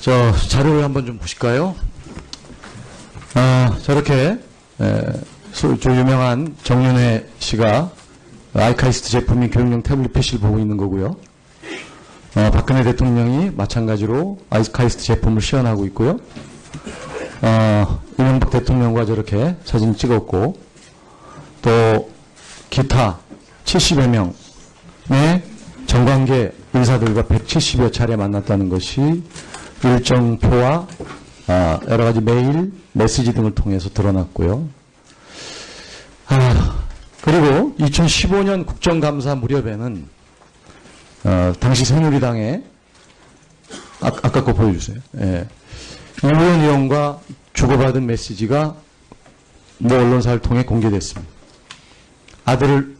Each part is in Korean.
저 자료를 한번 좀 보실까요? 아, 저렇게 에, 소- 저 유명한 정윤회 씨가 아이카이스트 제품인 교육용 태블릿 PC를 보고 있는 거고요. 어, 박근혜 대통령이 마찬가지로 아이카이스트 제품을 시연하고 있고요. 어, 이명박 대통령과 저렇게 사진 찍었고 또 기타 70여 명의 정관계 인사들과 170여 차례 만났다는 것이 일정표와 아, 여러 가지 메일, 메시지 등을 통해서 드러났고요. 아, 그리고 2015년 국정감사 무렵에는 어, 당시 새누리당의 아, 아까 거 보여주세요. 예. 이무현 의원과 주고받은 메시지가 모 언론사를 통해 공개됐습니다. 아들을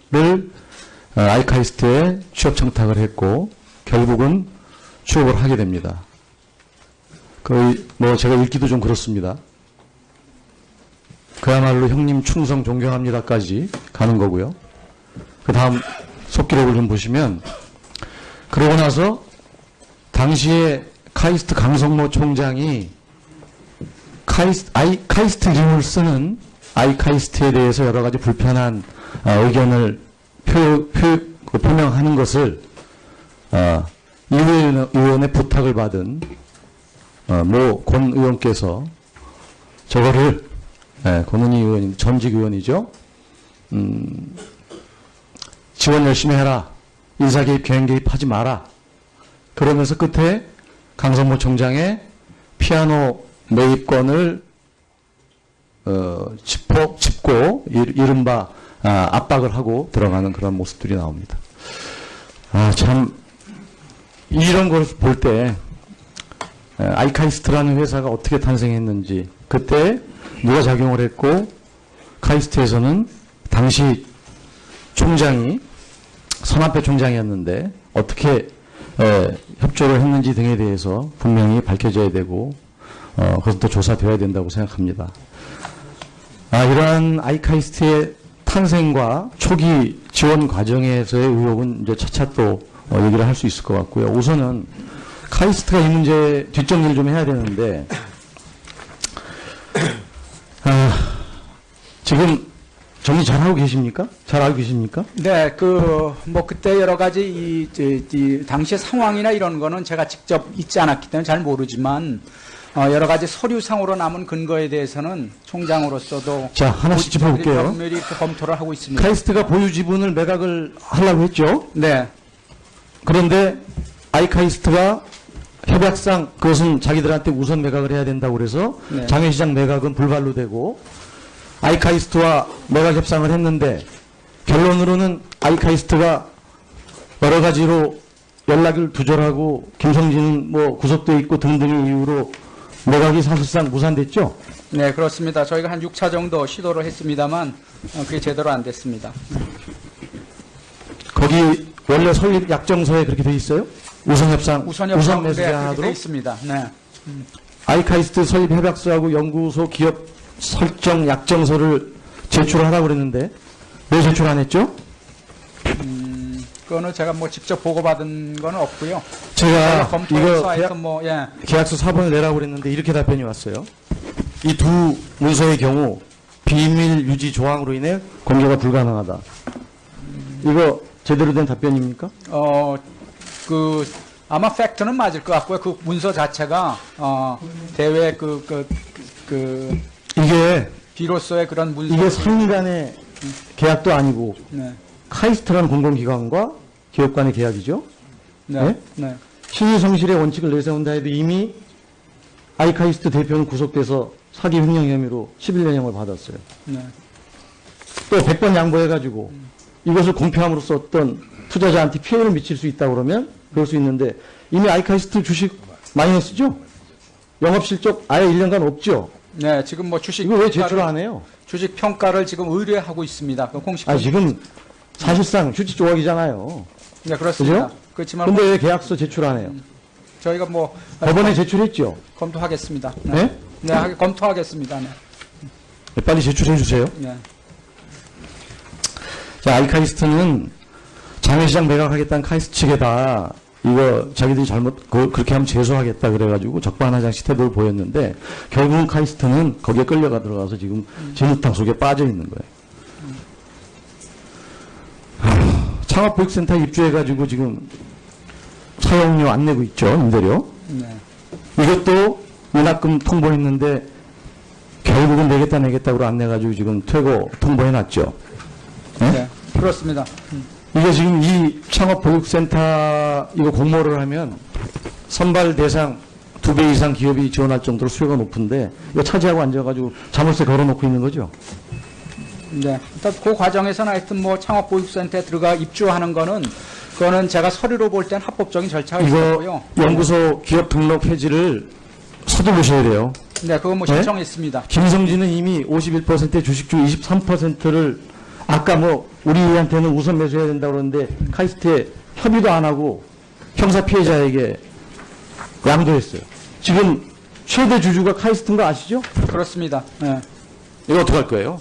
어, 아이카이스트에 취업 청탁을 했고 결국은 취업을 하게 됩니다. 거의 뭐 제가 읽기도 좀 그렇습니다. 그야말로 형님 충성 존경합니다까지 가는 거고요. 그 다음 속기록을 좀 보시면 그러고 나서 당시에 카이스트 강성모 총장이 카이스트, 아이, 카이스트 림을 쓰는 아이카이스트에 대해서 여러 가지 불편한 어, 의견을 표, 표, 그 표명하는 것을 어, 이 의원- 의원의 부탁을 받은 어, 모 권 의원께서 저거를 예, 권은희 의원 전직 의원이죠. 음, 지원 열심히 해라. 인사 개입, 개인 개입 하지 마라. 그러면서 끝에 강성모 총장의 피아노 매입권을 어, 짚어, 짚고 이- 이른바 아, 압박을 하고 들어가는 그런 모습들이 나옵니다. 아, 참 이런 걸 볼때 아이카이스트라는 회사가 어떻게 탄생했는지 그때 누가 작용을 했고 카이스트에서는 당시 총장이 선합회 총장이었는데 어떻게 에, 협조를 했는지 등에 대해서 분명히 밝혀져야 되고 어, 그것도 조사되어야 된다고 생각합니다. 아, 이러한 아이카이스트의 탄생과 초기 지원 과정에서의 의혹은 이제 차차 또 어, 얘기를 할 수 있을 것 같고요. 우선은 카이스트가 이 문제 뒷정리를 좀 해야 되는데 아, 지금 정리 잘 하고 계십니까? 잘 알고 계십니까? 네, 그, 뭐, 그때 여러 가지 이, 이, 이 당시의 상황이나 이런 거는 제가 직접 있지 않았기 때문에 잘 모르지만, 어, 여러 가지 서류상으로 남은 근거에 대해서는 총장으로서도 자, 하나씩 짚어볼게요. 면밀히 검토를 하고 있습니다. 카이스트가 보유 지분을 매각을 하려고 했죠. 네, 그런데 아이카이스트가 협약상 그것은 자기들한테 우선 매각을 해야 된다고 그래서 네. 장외시장 매각은 불발로 되고 아이카이스트와 매각 협상을 했는데 결론으로는 아이카이스트가 여러 가지로 연락을 두절하고 김성진은 뭐 구속돼 있고 등등의 이유로 매각이 사실상 무산됐죠. 네, 그렇습니다. 저희가 한 6차 정도 시도를 했습니다만, 어, 그게 제대로 안 됐습니다. 거기 원래 설립 약정서에 그렇게 돼 있어요? 우선 협상, 우선 우선 협상, 매수 네, 있습니다. 네. 아이카이스트 설립 협약서하고 연구소 기업 설정 약정서를 제출하라고 그랬는데 왜 제출 안 했죠? 그거는 제가 뭐 직접 보고받은 건 없고요. 제가 이거 계약, 뭐, 예. 계약서 사본을 내라고 그랬는데 이렇게 답변이 왔어요. 이 두 문서의 경우 비밀 유지 조항으로 인해 공개가 불가능하다. 이거 제대로 된 답변입니까? 어, 그, 아마 팩트는 맞을 것 같고요. 그 문서 자체가, 어, 대외 그, 그, 그, 이게 비로소의 그런 문서. 이게 상위 간의 계약도 아니고 네. 카이스트라는 공공기관과 기업 간의 계약이죠. 네. 네? 네. 신의 성실의 원칙을 내세운다 해도 이미 아이카이스트 대표는 구속돼서 사기 횡령 혐의로 11년형을 받았어요. 네. 또 100번 양보해가지고 이것을 공표함으로써 어떤 투자자한테 피해를 미칠 수 있다 그러면 그럴 수 있는데 이미 아이카이스트 주식 마이너스죠? 영업실적 아예 1년간 없죠? 네, 지금 뭐 주식 이거 왜 제출 평가를- 안 해요? 주식 평가를 지금 의뢰하고 있습니다. 그 공식. 아 지금 사실상 휴지 조각이잖아요. 네, 그렇습니다. 그죠? 그렇지만 근데 뭐 왜 계약서 제출 안 해요? 저희가 뭐 법원에 제출했죠? 검토하겠습니다. 네? 네, 하게 검토하겠습니다. 네. 빨리 제출해 주세요. 네. 자, 아이카이스트는 장외시장 매각하겠다는 카이스트 측에다 이거 자기들이 잘못 그, 그렇게 하면 재수하겠다 그래가지고 적반하장식 태도를 보였는데 결국은 카이스트는 거기에 끌려가 들어가서 지금 진흙탕 속에 빠져 있는 거예요. 하, 창업보육센터 입주해가지고 지금 사용료 안 내고 있죠 임대료. 네. 이것도 인합금 통보했는데 결국은 내겠다 내겠다고 안 내가지고 지금 퇴고 통보해놨죠. 네? 네. 그렇습니다. 이게 지금 이 창업보육센터 이거 공모를 하면 선발 대상 두 배 이상 기업이 지원할 정도로 수요가 높은데 이거 차지하고 앉아가지고 자물쇠 걸어놓고 있는 거죠. 네. 일단 그 과정에서는 하여튼 뭐 창업보육센터에 들어가 입주하는 거는 그거는 제가 서류로 볼 땐 합법적인 절차가 이거 있었고요. 연구소 기업 등록 폐지를 서두르셔야 돼요. 네, 그거 뭐 네? 신청했습니다. 김성진은 이미 51%의 주식주 23%를 아까 뭐 우리한테는 우선 매수해야 된다고 그러는데 카이스트에 협의도 안 하고 형사 피해자에게 양도했어요. 지금 최대 주주가 카이스트인 거 아시죠? 그렇습니다. 네. 이거 어떡할 거예요?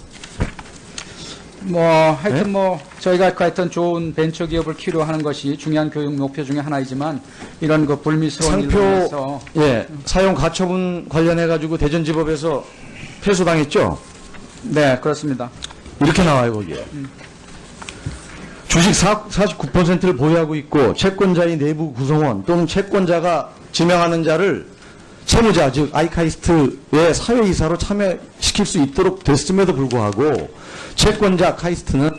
뭐 하여튼 네? 뭐 저희가 그 하여튼 좋은 벤처 기업을 키워하는 것이 중요한 교육 목표 중에 하나이지만 이런 그 불미스러운 상표 예 사용 가처분 관련해 가지고 대전지법에서 패소당했죠. 네 그렇습니다. 이렇게 나와요 거기에. 주식 49%를 보유하고 있고 채권자의 내부 구성원 또는 채권자가 지명하는 자를 채무자 즉 아이카이스트의 사회이사로 참여시킬 수 있도록 됐음에도 불구하고 채권자 카이스트는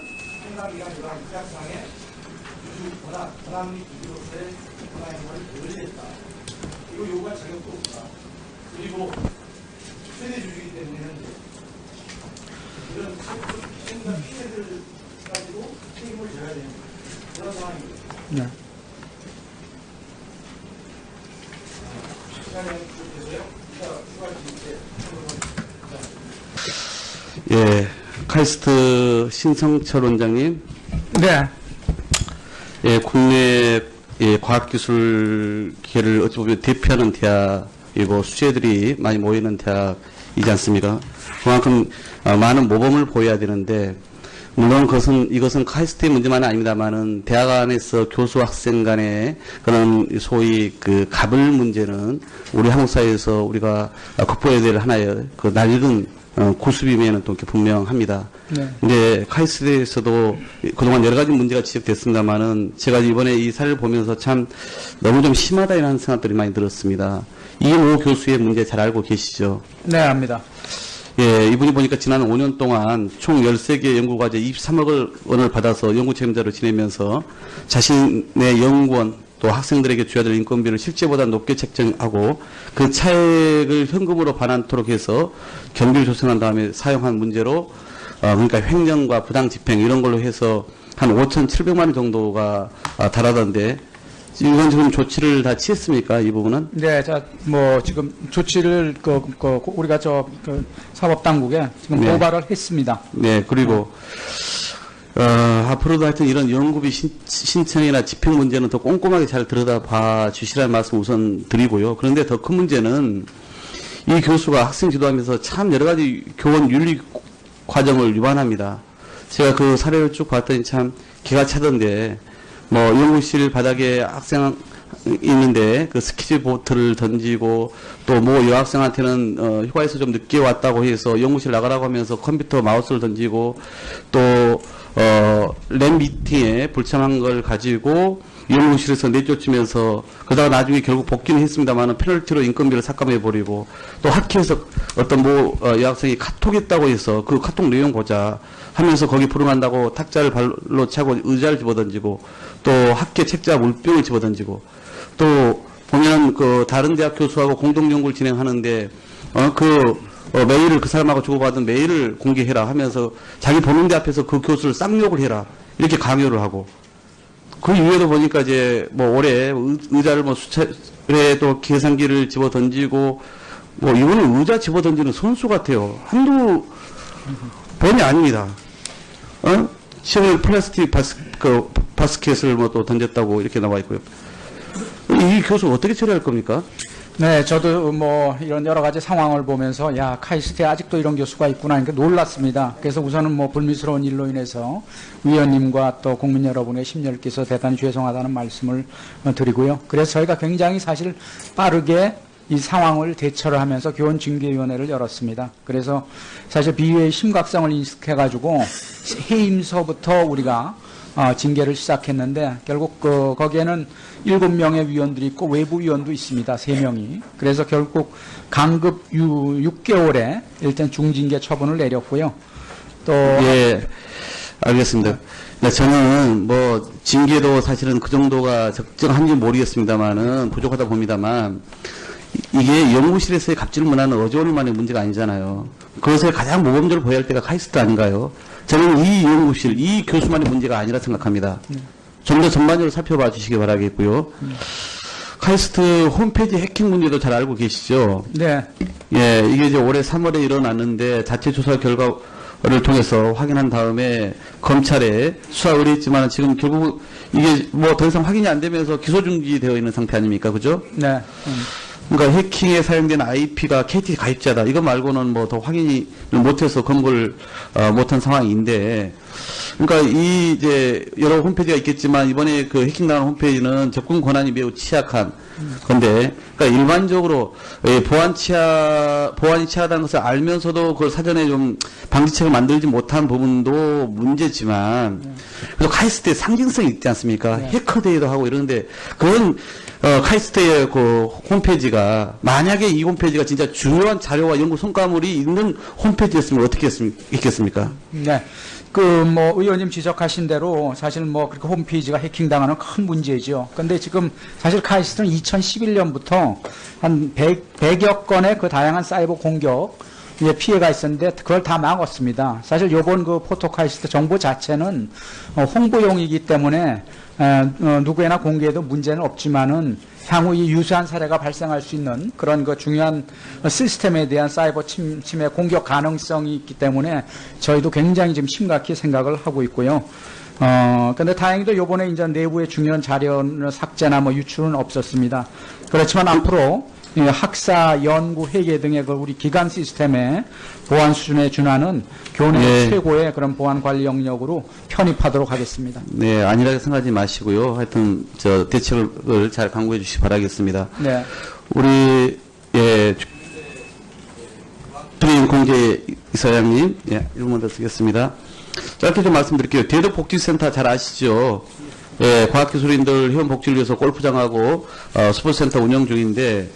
그리고 최대 주주이기 때문에 이런 책임과 피해를 가지고 책임을 져야 되는 그런 상황입니다. 네. 예, 카이스트 신성철 원장님, 네. 예, 국내 예, 과학기술계를 어찌 보면 대표하는 대학이고 수재들이 많이 모이는 대학이지 않습니까? 그만큼 어, 많은 모범을 보여야 되는데 물론 그것은 이것은 카이스트의 문제만은 아닙니다만은 대학 안에서 교수 학생 간의 그런 소위 그 갑을 문제는 우리 한국 사회에서 우리가 극복해야 될 하나의 그 낡은 어, 고수비면은 또 이렇게 분명합니다. 네. 근데 카이스트에서도 그동안 여러 가지 문제가 지적됐습니다만은 제가 이번에 이 사례를 보면서 참 너무 좀 심하다 이라는 생각들이 많이 들었습니다. 이모 교수의 문제 잘 알고 계시죠? 네, 압니다. 예, 이분이 보니까 지난 5년 동안 총 13개 연구과제 23억을 원을 받아서 연구 책임자로 지내면서 자신의 연구원 또 학생들에게 줘야 될 인건비를 실제보다 높게 책정하고 그 차액을 현금으로 반환토록 해서 경비를 조성한 다음에 사용한 문제로 어, 그러니까 횡령과 부당 집행 이런 걸로 해서 한 5,700만 원 정도가 아, 달하던데 이건 지금 조치를 다 취했습니까? 이 부분은? 네, 자, 뭐 지금 조치를 그, 그 우리가 저 그 사법 당국에 지금 네. 고발을 했습니다. 네, 그리고 어, 앞으로도 하여튼 이런 연구비 신, 신청이나 집행 문제는 더 꼼꼼하게 잘 들여다봐 주시라는 말씀 우선 드리고요. 그런데 더 큰 문제는 이 교수가 학생 지도하면서 참 여러 가지 교원 윤리 과정을 위반합니다. 제가 그 사례를 쭉 봤더니 참 기가 차던데 뭐 연구실 바닥에 학생 있는데 그 스키즈보트를 던지고 또 뭐 여학생한테는 어, 휴가에서 좀 늦게 왔다고 해서 연구실 나가라고 하면서 컴퓨터 마우스를 던지고 또 어 랩 미팅에 불참한 걸 가지고 연구실에서 내쫓으면서 그러다가 나중에 결국 복귀는 했습니다만은 페널티로 인건비를 삭감해 버리고 또 학회에서 어떤 뭐 어, 여학생이 카톡 했다고 해서 그 카톡 내용 보자 하면서 거기 불응한다고 탁자를 발로 차고 의자를 집어던지고 또 학회 책자 물병을 집어던지고 또 보면 그 다른 대학 교수하고 공동 연구를 진행하는데 어그 어, 메일을 그 사람하고 주고받은 메일을 공개해라 하면서 자기 보는 데 앞에서 그 교수를 쌍욕을 해라 이렇게 강요를 하고 그 이후에도 보니까 이제 뭐 올해 의- 의자를 뭐 수차례 또 계산기를 집어 던지고 뭐 이거는 의자 집어 던지는 선수 같아요. 한두 번이 아닙니다. 어? 시험에 플라스틱 바스, 그 바스켓을 뭐 또 던졌다고 이렇게 나와 있고요. 이 교수 어떻게 처리할 겁니까? 네, 저도 뭐 이런 여러 가지 상황을 보면서 야 카이스트에 아직도 이런 교수가 있구나 하니까 놀랐습니다. 그래서 우선은 뭐 불미스러운 일로 인해서 위원님과 또 국민 여러분의 심려께서 대단히 죄송하다는 말씀을 어, 드리고요. 그래서 저희가 굉장히 사실 빠르게 이 상황을 대처를 하면서 교원 징계위원회를 열었습니다. 그래서 사실 비유의 심각성을 인식해가지고 해임서부터 우리가 어, 징계를 시작했는데 결국 그 거기에는 일곱 명의 위원들이 있고 외부 위원도 있습니다. 세 명이. 그래서 결국 강급 유 6개월에 일단 중징계 처분을 내렸고요. 또 예, 알겠습니다. 네, 저는 뭐 징계도 사실은 그 정도가 적정한지 모르겠습니다만은 부족하다 봅니다만 이- 이게 연구실에서의 갑질 문화는 어제오늘 만의 문제가 아니잖아요. 그것을 가장 모범적으로 보여야 할 때가 카이스트 아닌가요? 저는 이 연구실, 이 교수만의 문제가 아니라 생각합니다. 좀더 전반적으로 살펴봐 주시기 바라겠고요. 카이스트 홈페이지 해킹 문제도 잘 알고 계시죠? 네. 예, 이게 이제 올해 3월에 일어났는데 자체 조사 결과를 통해서 확인한 다음에 검찰에 수사 의뢰했지만 지금 결국 이게 뭐 더 이상 확인이 안 되면서 기소 중지되어 있는 상태 아닙니까? 그죠? 네. 음. 그러니까 해킹에 사용된 IP가 KT 가입자다. 이거 말고는 뭐 더 확인이 못해서 검거를 어, 못한 상황인데, 그러니까 이 이제 여러 홈페이지가 있겠지만 이번에 그 해킹당한 홈페이지는 접근 권한이 매우 취약한 건데, 그러니까 일반적으로 예, 보안 취하 보안이 취하다는 것을 알면서도 그걸 사전에 좀 방지책을 만들지 못한 부분도 문제지만, 그래도 카이스트의 상징성이 있지 않습니까? 해커데이도 하고 이러는데 그건 어, 카이스트의 그 홈페이지가 만약에 이 홈페이지가 진짜 중요한 자료와 연구 성과물이 있는 홈페이지였으면 어떻게 했습, 있겠습니까? 네. 그 뭐 의원님 지적하신 대로 사실 뭐 그렇게 홈페이지가 해킹당하는 큰 문제죠. 근데 지금 사실 카이스트는 2011년부터 한 100, 100여 건의 그 다양한 사이버 공격 예, 피해가 있었는데 그걸 다 막았습니다. 사실 요번 그 포토카이스트 정보 자체는 어, 홍보용이기 때문에 누구에나 공개해도 문제는 없지만은 향후 이 유사한 사례가 발생할 수 있는 그런 그 중요한 시스템에 대한 사이버 침, 침해 공격 가능성이 있기 때문에 저희도 굉장히 지금 심각히 생각을 하고 있고요. 어, 근데 다행히도 요번에 이제 내부의 중요한 자료 삭제나 뭐 유출은 없었습니다. 그렇지만 앞으로 이 학사, 연구, 회계 등의 그 우리 기관 시스템의 보안 수준에 준하는 교내 예. 최고의 그런 보안 관리 영역으로 편입하도록 하겠습니다. 네, 안일하게 생각하지 마시고요. 하여튼 저 대책을 잘 강구해 주시기 바라겠습니다. 네. 우리 예 주민 공개 이사장님, 예, 1분만 더 쓰겠습니다. 짧게 좀 말씀드릴게요. 대덕복지센터 잘 아시죠? 예, 과학기술인들 회원복지를 위해서 골프장하고 어, 스포츠센터 운영 중인데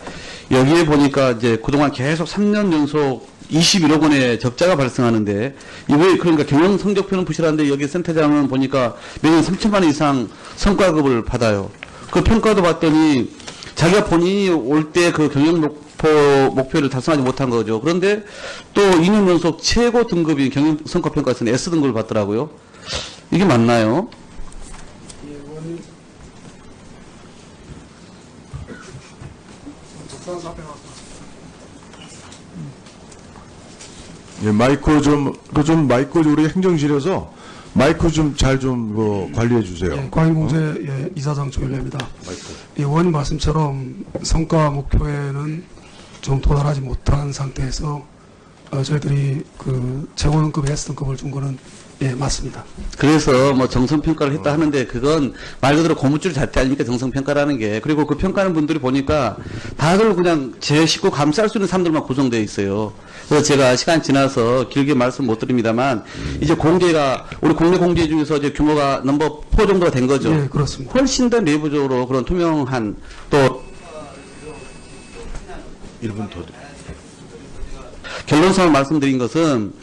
여기에 보니까 이제 그동안 계속 3년 연속 21억 원의 적자가 발생하는데 이번에 그러니까 경영 성적표는 부실한데 여기 센터장은 보니까 매년 3천만 원 이상 성과급을 받아요. 그 평가도 봤더니 자기가 본인이 올 때 그 경영 목표, 목표를 달성하지 못한 거죠. 그런데 또 2년 연속 최고 등급인 경영 성과 평가에서는 S 등급을 받더라고요. 이게 맞나요? 예, 마이크 좀, 그 좀 마이크 우리 행정실에서 마이크 좀 잘좀그 관리해 주세요. 예, 광인공제 예, 이사장 조일래입니다. 이 의원님 말씀처럼 성과 목표에는 좀 도달하지 못한 상태에서 어, 저희들이 그 최고등급 S등급을 준 거는 예, 맞습니다. 그래서 뭐 정성평가를 했다 하는데 그건 말 그대로 고무줄 잣대 아닙니까 정성평가라는 게 그리고 그 평가하는 분들이 보니까 다들 그냥 제 식구 감쌀 수 있는 사람들만 구성되어 있어요. 그래서 제가 시간 지나서 길게 말씀 못 드립니다만 이제 공개가 우리 국내 공개 중에서 이제 규모가 넘버 4 정도가 된 거죠. 예, 그렇습니다. 훨씬 더 내부적으로 그런 투명한 또 1분 더. 결론상을 말씀드린 것은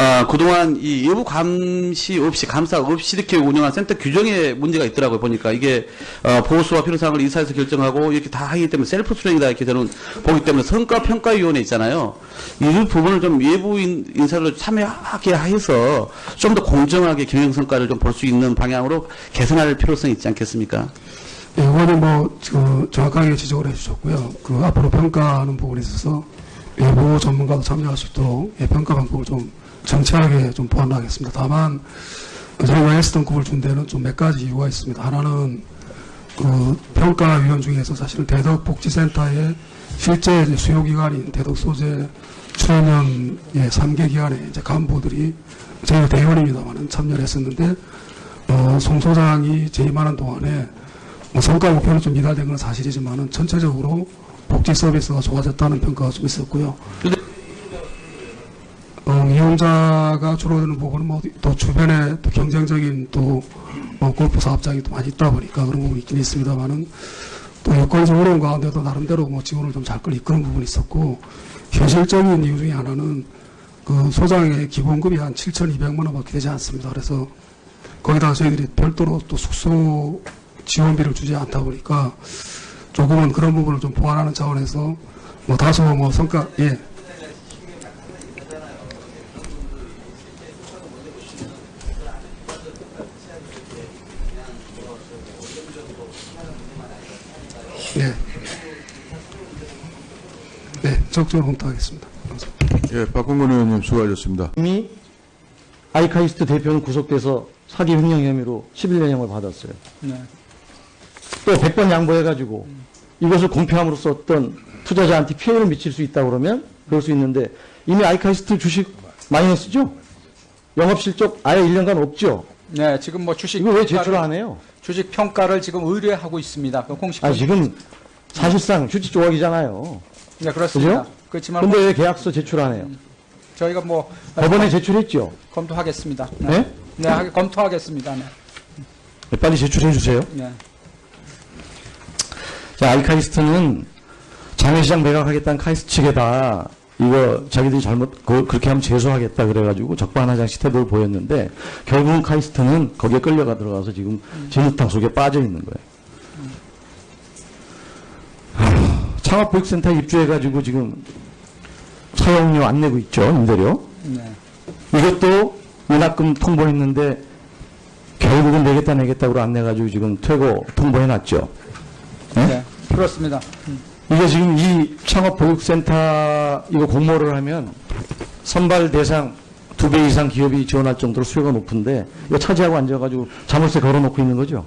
아, 그동안 이 외부 감시 없이 감사 없이 이렇게 운영한 센터 규정에 문제가 있더라고요 보니까 이게 어, 보수와 필요사항을 이사에서 결정하고 이렇게 다 하기 때문에 셀프 수령이다 이렇게 저는 보기 때문에 성과 평가 위원회 있잖아요 이 부분을 좀 외부인 인사를 참여하게 해서 좀 더 공정하게 경영 성과를 좀 볼 수 있는 방향으로 개선할 필요성이 있지 않겠습니까? 예, 의원님 뭐, 그, 정확하게 지적을 해주셨고요. 그, 앞으로 평가하는 부분에 있어서 외부 전문가도 참여할 수 있도록 예, 평가 방법을 좀 정치하게 좀 보완하겠습니다. 다만, 저희가 S등급을 준 데는 좀 몇 가지 이유가 있습니다. 하나는 그 평가위원 중에서 사실은 대덕복지센터의 실제 이제 수요 기관인 대독 소재 출연연 예, 3개 기관의 이제 간부들이 저희가 대의원입니다만은 참여를 했었는데 어, 송 소장이 재임하는 동안에 뭐 성과 목표는 좀 미달된 건 사실이지만은 전체적으로 복지 서비스가 좋아졌다는 평가가 좀 있었고요. 어, 이용자가 줄어드는 부분은 뭐 또 주변에 또 경쟁적인 또 어, 골프 사업장이 또 많이 있다 보니까 그런 부분이 있긴 있습니다만은 또 여건이 어려운 가운데도 나름대로 뭐 지원을 좀 잘 끌 이끄는 부분이 있었고 현실적인 이유 중에 하나는 그 소장의 기본급이 한 7,200만 원밖에 되지 않습니다. 그래서 거기다가 저희들이 별도로 또 숙소 지원비를 주지 않다 보니까 조금은 그런 부분을 좀 보완하는 차원에서 뭐 다소 뭐 성과 예 네, 적극적으로 검토하겠습니다. 감사합니다. 예, 박홍근 의원님 수고하셨습니다. 이미 아이카이스트 대표는 구속돼서 사기 횡령 혐의로 11년형을 받았어요. 네. 또 100번 양보해가지고 이것을 공표함으로써 어떤 투자자한테 피해를 미칠 수 있다 그러면 그럴 수 있는데 이미 아이카이스트 주식 마이너스죠? 영업실적 아예 1년간 없죠? 네, 지금 뭐 주식 이거 왜 평가를- 제출 안 해요? 주식 평가를 지금 의뢰하고 있습니다. 그 공식 아 지금 사실상 주식 조각이잖아요. 네, 그렇습니다. 그죠? 그렇지만 근데 뭐왜 계약서 제출 안 해요? 저희가 뭐 법원에 제출했죠? 검토하겠습니다. 네, 네? 네, 하게 검토하겠습니다. 네. 네, 빨리 제출해 주세요. 네. 자, 아이카이스트는 장외시장 매각하겠다는 카이스트 측에다 이거 자기들이 잘못 그, 그렇게 하면 제소하겠다 그래가지고 적반하장식 태도를 보였는데 결국은 카이스트는 거기에 끌려가 들어가서 지금 진흙탕 속에 빠져 있는 거예요. 창업보육센터 입주해가지고 지금 사용료 안 내고 있죠 임대료. 네. 이것도 인합금 통보했는데 결국은 내겠다 내겠다고 안 내가지고 지금 퇴고 통보해놨죠. 네? 네. 그렇습니다. 이게 지금 이 창업보육센터 이거 공모를 하면 선발 대상 두 배 이상 기업이 지원할 정도로 수요가 높은데 이거 차지하고 앉아가지고 자물쇠 걸어놓고 있는 거죠.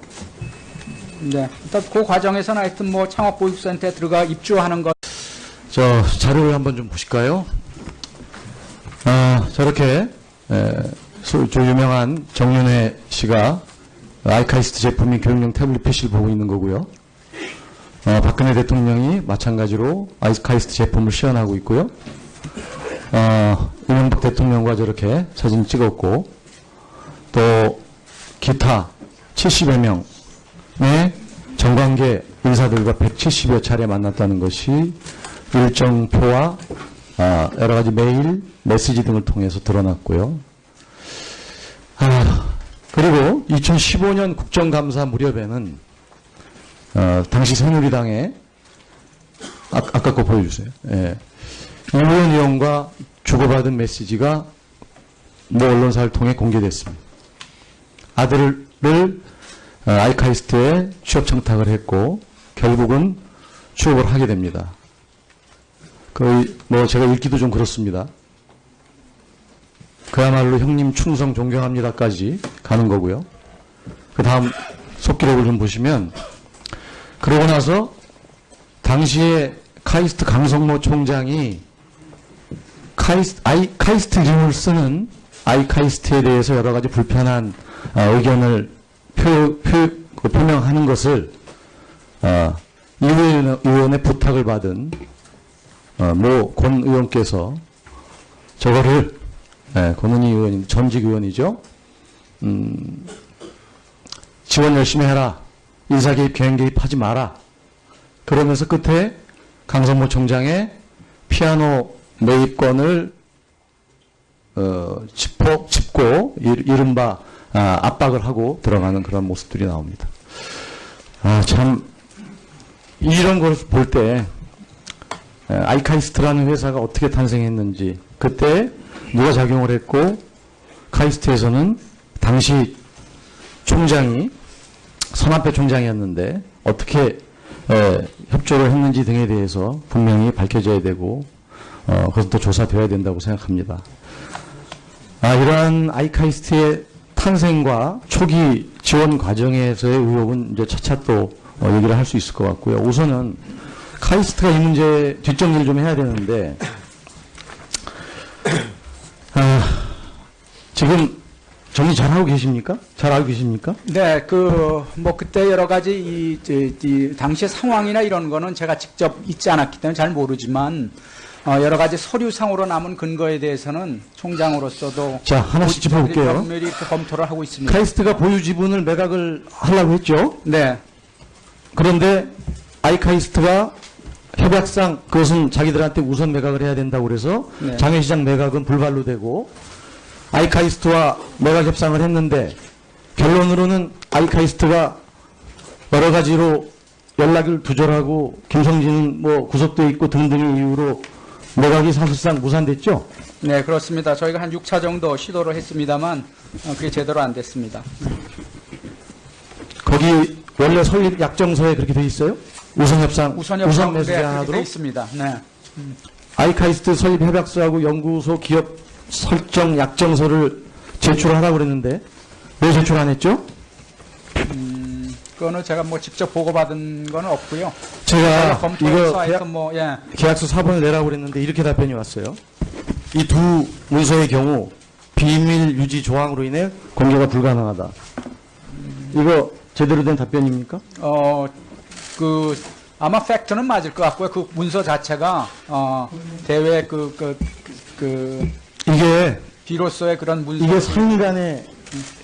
네. 일단 그 과정에서는 하여튼 뭐 창업보육센터에 들어가 입주하는 것 저 자료를 한번 좀 보실까요? 아, 저렇게 에, 소- 저 유명한 정윤회 씨가 아이카이스트 제품인 교육용 태블릿 PC를 보고 있는 거고요. 어, 박근혜 대통령이 마찬가지로 아이카이스트 제품을 시연하고 있고요. 어, 이명박 대통령과 저렇게 사진 찍었고 또 기타 70여 명의 정관계 인사들과 170여 차례 만났다는 것이 일정표와 아, 여러 가지 메일, 메시지 등을 통해서 드러났고요. 아, 그리고 2015년 국정감사 무렵에는 어, 당시 새누리당의 아, 아까 거 보여주세요. 예. 이무현 의원과 주고받은 메시지가 모 언론사를 통해 공개됐습니다. 아들을 어, 아이카이스트에 취업 청탁을 했고 결국은 취업을 하게 됩니다. 거의 뭐 제가 읽기도 좀 그렇습니다. 그야말로 형님 충성 존경합니다까지 가는 거고요. 그 다음 속기록을 좀 보시면 그러고 나서 당시에 카이스트 강성모 총장이 카이스트, 아이, 카이스트 이름을 쓰는 아이카이스트에 대해서 여러 가지 불편한 어, 의견을 표, 표, 그 표명하는 것을 어, 이 의원- 의원의 부탁을 받은 어, 모권 의원께서 저거를 예, 권은희 의원이 전직 의원이죠. 음, 지원 열심히 해라. 인사 개입, 개인 개입하지 마라. 그러면서 끝에 강성모 총장의 피아노 매입권을 어, 짚고 이- 이른바 아, 압박을 하고 들어가는 그런 모습들이 나옵니다. 아, 참 이런 걸 볼 때 아이카이스트라는 회사가 어떻게 탄생했는지 그때 누가 작용을 했고 카이스트에서는 당시 총장이 선합회 총장이었는데 어떻게 에, 협조를 했는지 등에 대해서 분명히 밝혀져야 되고 어, 그것도 조사되어야 된다고 생각합니다. 아, 이러한 아이카이스트의 탄생과 초기 지원 과정에서의 의혹은 이제 차차 또 어, 얘기를 할 수 있을 것 같고요. 우선은 카이스트가 이 문제 뒷정리를 좀 해야 되는데 아, 지금 정리 잘하고 계십니까? 잘 알고 계십니까? 네, 그, 뭐, 그때 여러 가지 이, 저, 이, 당시의 상황이나 이런 거는 제가 직접 있지 않았기 때문에 잘 모르지만, 어, 여러 가지 서류상으로 남은 근거에 대해서는 총장으로서도 자, 하나씩 짚어볼게요. 그 검토를 하고 있습니다. 카이스트가 보유 지분을 매각을 하려고 했죠. 네, 그런데 아이카이스트가 협약상 그것은 자기들한테 우선 매각을 해야 된다고 그래서 네. 장외시장 매각은 불발로 되고 아이카이스트와 매각 협상을 했는데 결론으로는 아이카이스트가 여러 가지로 연락을 두절하고 김성진은 뭐 구속돼 있고 등등의 이유로 매각이 사실상 무산됐죠. 네, 그렇습니다. 저희가 한 6차 정도 시도를 했습니다만, 어, 그게 제대로 안 됐습니다. 거기 원래 설립 약정서에 그렇게 돼 있어요? 우선 협상, 우선 우선 협상 매수 네, 돼 제한하도록 있습니다. 네. 아이카이스트 설립 협약서하고 연구소 기업 설정 약정서를 제출하라고 그랬는데 왜 제출 안 했죠? 그거는 제가 뭐 직접 보고받은 건 없고요. 제가 검토해서 이거 계약, 뭐, 예. 계약서 사본을 내라고 그랬는데 이렇게 답변이 왔어요. 이 두 문서의 경우 비밀 유지 조항으로 인해 공개가 불가능하다. 이거 제대로 된 답변입니까? 어, 그, 아마 팩트는 맞을 것 같고요. 그 문서 자체가, 어, 대외 그, 그, 그, 이게 비로소의 그런 문서. 이게 상인 간의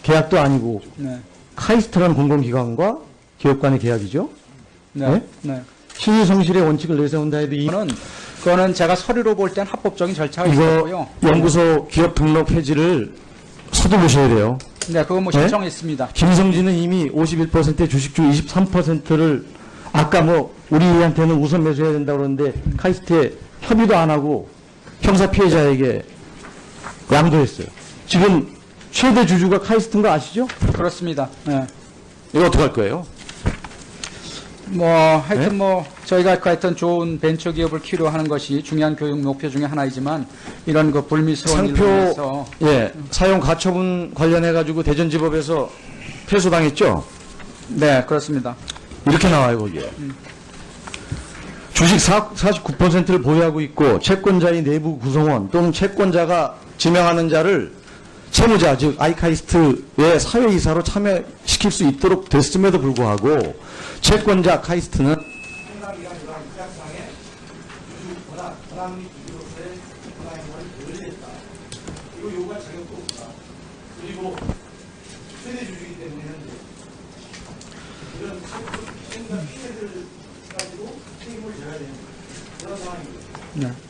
계약도 아니고 네. 카이스트라는 공공기관과 기업 간의 계약이죠. 네. 네? 네. 신의 성실의 원칙을 내세운다 해도 이 이거는, 그거는 제가 서류로 볼 땐 합법적인 절차가 이거 있었고요. 연구소 기업 등록 폐지를 서두르셔야 돼요. 네, 그거 뭐 네? 신청했습니다. 김성진은 이미 51%의 주식주 23%를 아까 뭐 우리한테는 우선 매수해야 된다고 그러는데 카이스트에 협의도 안 하고 형사 피해자에게 양도했어요. 지금 최대 주주가 카이스트인 거 아시죠? 그렇습니다. 네. 이거 어떡할 거예요? 뭐 하여튼 네? 뭐 저희가 그 하여튼 좋은 벤처 기업을 키로 하는 것이 중요한 교육 목표 중에 하나이지만 이런 그 불미스러운 상표 예 사용 가처분 관련해 가지고 대전지법에서 패소당했죠. 네 그렇습니다. 이렇게 나와요 거기에. 주식 4, 49%를 보유하고 있고 채권자의 내부 구성원 또는 채권자가 지명하는 자를 채무자 즉 아이카이스트의 사회이사로 참여시킬 수 있도록 됐음에도 불구하고 채권자 카이스트는 네.